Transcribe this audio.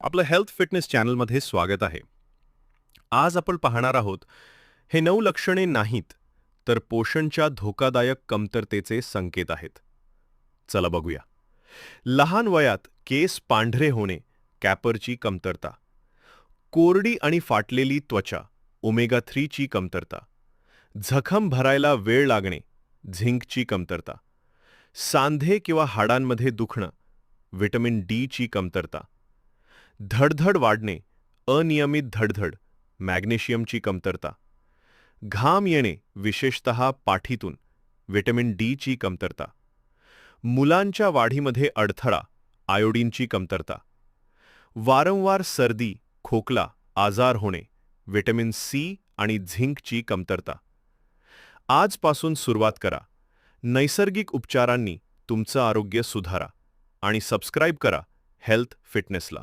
आपलं health fitness चॅनलमध्ये स्वागत आहे. आज आपण पाहणार आहोत हे नऊ लक्षणे नाहीत तर पोषणच्या धोकादायक कमतरतेचे संकेत आहेत. चला बघूया. लहान वयात केस पांढरे होणे कॅपरची कमतरता. कोरडी आणि फाटलेली त्वचा ओमेगा थ्रीची कमतरता. जखम भरायला वेळ लागणे झिंकची कमतरता. सांधे किंवा हाडांमध्ये दुखणं व्हिटॅमिन डीची कमतरता. धडधड वाढणे अनियमित धडधड मॅग्नेशियमची कमतरता. घाम येणे विशेषत पाठीतून व्हिटॅमिन डीची कमतरता. मुलांच्या वाढीमध्ये अडथळा आयोडीनची कमतरता. वारंवार सर्दी खोकला आजार होणे व्हिटॅमिन सी आणि झिंकची कमतरता. आजपासून सुरुवात करा. नैसर्गिक उपचारांनी तुमचं आरोग्य सुधारा आणि सबस्क्राईब करा हेल्थ फिटनेसला.